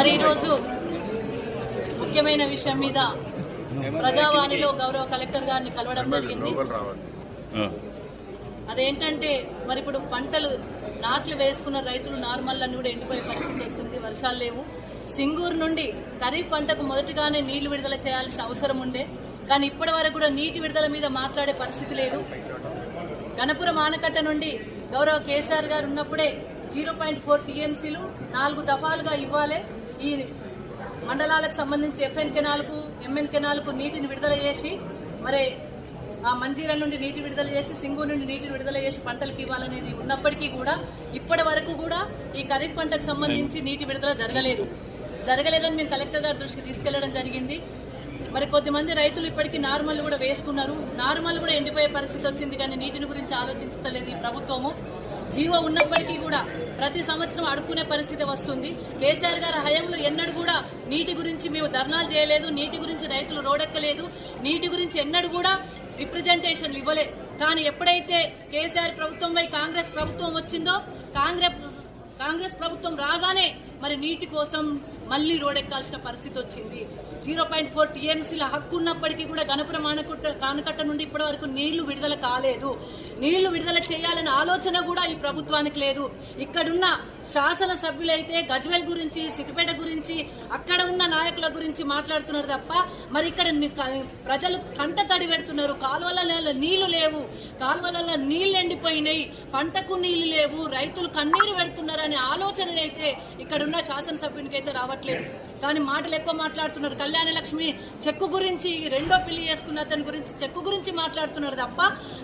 మరి ఈరోజు ముఖ్యమైన విషయం మీద ప్రజావాణిలో గౌరవ కలెక్టర్ గారిని కలవడం జరిగింది. అదేంటంటే మరి ఇప్పుడు పంటలు నాట్లు వేసుకున్న రైతులు నార్మల్ అన్ని కూడా ఎండిపోయే పరిస్థితి వస్తుంది వర్షాలు లేవు. సింగూరు నుండి ఖరీఫ్ పంటకు మొదటిగానే నీళ్ళు విడుదల చేయాల్సిన అవసరం ఉండే. కానీ ఇప్పటి వరకు కూడా నీటి విడుదల మీద మాట్లాడే పరిస్థితి లేదు. గణపురం ఆనకట్ట నుండి గౌరవ కేసీఆర్ గారు ఉన్నప్పుడే జీరో పాయింట్ ఫోర్ టీఎంసీలు నాలుగు దఫాలుగా ఇవ్వాలి. ఈ మండలాలకు సంబంధించి ఎఫ్ఎన్ కెనాల్కు ఎంఎన్ కెనాల్కు నీటిని విడుదల చేసి మరి ఆ మంజీరా నుండి నీటి విడుదల చేసి సింగు నుండి నీటిని విడుదల చేసి పంటలకు ఇవ్వాలనేది ఉన్నప్పటికీ కూడా ఇప్పటి వరకు కూడా ఈ ఖరీఫ్ పంటకు సంబంధించి నీటి విడుదల జరగలేదు. జరగలేదని మేము కలెక్టర్ గారి దృష్టికి తీసుకెళ్ళడం జరిగింది. మరి కొద్దిమంది రైతులు ఇప్పటికీ నార్మల్ కూడా వేసుకున్నారు. నార్మల్ కూడా ఎండిపోయే పరిస్థితి వచ్చింది కానీ నీటిని గురించి ఆలోచించలేదు ఈ ప్రభుత్వము. జీవో ఉన్నప్పటికీ కూడా ప్రతి సంవత్సరం అడుక్కునే పరిస్థితి వస్తుంది. కేసీఆర్ గారి హయాంలో ఎన్నడూ కూడా నీటి గురించి మేము ధర్నాలు చేయలేదు నీటి గురించి రైతులు రోడెక్కలేదు నీటి గురించి ఎన్నడూ కూడా రిప్రజెంటేషన్లు ఇవ్వలే. కానీ ఎప్పుడైతే కేసీఆర్ ప్రభుత్వం పై కాంగ్రెస్ ప్రభుత్వం వచ్చిందో కాంగ్రెస్ కాంగ్రెస్ ప్రభుత్వం రాగానే మరి నీటి కోసం మళ్ళీ రోడ్ ఎక్కాల్సిన పరిస్థితి వచ్చింది. జీరో పాయింట్ ఫోర్ టీఎంసీల హక్కు ఉన్నప్పటికీ కూడా గణపురం కానకట్ట నుండి ఇప్పటి వరకు నీళ్ళు విడుదల కాలేదు. నీళ్ళు విడుదల చేయాలనే ఆలోచన కూడా ఈ ప్రభుత్వానికి లేదు. ఇక్కడున్న శాసన సభ్యులైతే గజ్వెల్ గురించి సిద్దిపేట గురించి అక్కడ ఉన్న నాయకుల గురించి మాట్లాడుతున్నారు తప్ప మరి ఇక్కడ ప్రజలు కంట తడి పెడుతున్నారు. కాలువల నీళ్ళు లేవు. కాల్వలలో నీళ్ళు ఎండిపోయినాయి పంటకు నీళ్ళు లేవు రైతులు కన్నీరు పెడుతున్నారు అనే ఇక్కడున్న శాసనసభ్యునికి అయితే రావట్లేదు. కానీ మాటలు ఎక్కువ మాట్లాడుతున్నారు. కళ్యాణ లక్ష్మి చెక్కు గురించి రెండో పెళ్ళి చేసుకున్న అతని గురించి చెక్కు గురించి మాట్లాడుతున్నారు తప్ప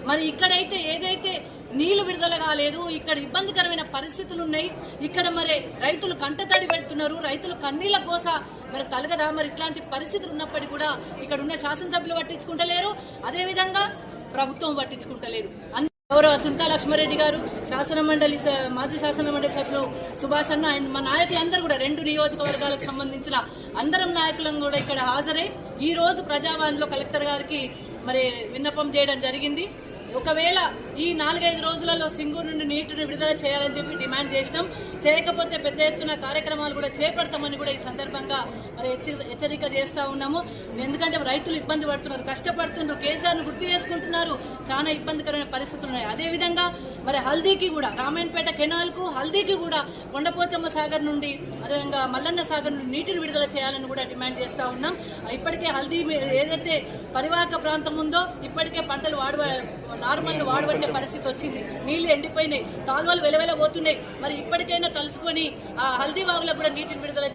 మరి ఇక్కడైతే ఏదైతే నీళ్ళు విడుదల కాలేదు ఇక్కడ ఇబ్బందికరమైన పరిస్థితులు ఉన్నాయి ఇక్కడ మరి రైతులు కంటతడి పెడుతున్నారు రైతులు కన్నీళ్ళ కోస మరి తలగదా మరి ఇట్లాంటి పరిస్థితులు ఉన్నప్పటికీ కూడా ఇక్కడ ఉన్న శాసనసభ్యులు పట్టించుకుంటలేరు. అదేవిధంగా ప్రభుత్వం పట్టించుకుంటలేదు. గౌరవ సుంతా లక్ష్మారెడ్డి గారు శాసన మండలి స- మాజీ శాసన మండలి సభ్యులు సుభాష్ అన్న అండ్ మా నాయకులందరూ కూడా రెండు నియోజకవర్గాలకు సంబంధించిన అందరం నాయకులను కూడా ఇక్కడ హాజరై ఈ రోజు ప్రజావాణిలో కలెక్టర్ గారికి మరి విన్నపం చేయడం జరిగింది. ఒకవేళ ఈ నాలుగైదు రోజులలో సింగూరు నుండి నీటిని విడుదల చేయాలని చెప్పి డిమాండ్ చేసినాం. చేయకపోతే పెద్ద ఎత్తున కార్యక్రమాలు కూడా చేపడతామని కూడా ఈ సందర్భంగా మరి హెచ్చరి- హెచ్చరిక చేస్తూ ఉన్నాము. ఎందుకంటే రైతులు ఇబ్బంది పడుతున్నారు కష్టపడుతున్నారు కేసీఆర్ను గుర్తు చేసుకుంటున్నారు. చాలా ఇబ్బందికరమైన పరిస్థితులు ఉన్నాయి. అదేవిధంగా మరి హల్దీకి కూడా రామాయణపేట కెనాల్కు హల్దీకి కూడా కొండపోచమ్మ సాగర్ నుండి అదేవిధంగా మల్లన్న సాగర్ నుండి నీటిని విడుదల చేయాలని కూడా డిమాండ్ చేస్తూ ఉన్నాం. ఇప్పటికే హల్దీ ఏదైతే పరివాహక ప్రాంతం ఉందో ఇప్పటికే పంటలు వాడు నార్మల్ వాడబట్టే పరిస్థితి వచ్చింది. నీళ్ళు ఎండిపోయినాయి. కాలువలు వెలవెల పోతున్నాయి మరి ఇప్పటికైనా కలుసుకొని ఆ హల్దీ వాగులకు కూడా నీటిని విడుదల